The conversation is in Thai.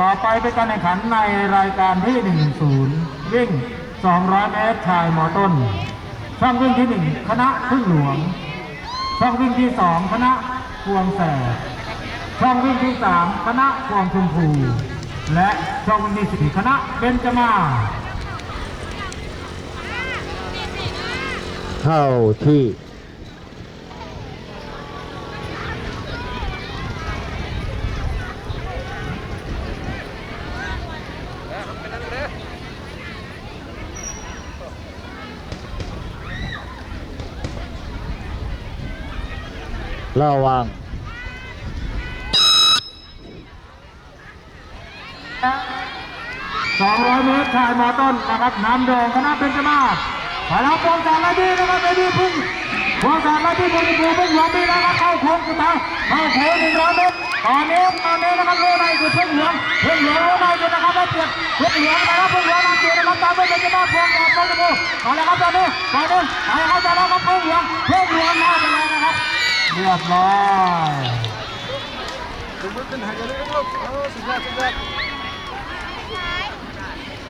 ต่อไปเป็นการแข่งขันในรายการที่10 วิ่ง 200 เมตรชายมอต้น ช่องวิ่งที่ 1 คณะพึ่งหลวง ช่องวิ่งที่ 2 คณะพวงแสช่องวิ่งที่ 3 คณะพวงชมพู และช่องวิ่งที่ 4 คณะเบญจมาเข้าที่ ระวัง200เมตรชายมอต้นนะครับนำโดยคณะเบญจมาศไปแล้วพวงแสนและดีนะครับไอ้ดีพึ่งพวงแสนและดีพวงชมพูพึ่งหลวงดีนะครับเข้าโค้งสุดท้ายเข้าโค้งหนึ่งร้อยเมตรตอนนี้ตอนนี้นะครับเรือในคือพึ่งหลวงพึ่งหลวงเรือในคือนะครับได้เปรียบพึ่งหลวงนะครับพึ่งหลวงนำเปรียบนะครับตามด้วยเบญจมาศพวงแสนพวงชมพูเอาเลยครับตอนนี้ตอนนี้ไปครับตอนนี้ครับพึ่งหลวงพึ่งหลวงมาไปแล้วนะ เรียบร้อยดูมือขึ้นหายใจลึกๆลูกเออสุดยอดสุดยอด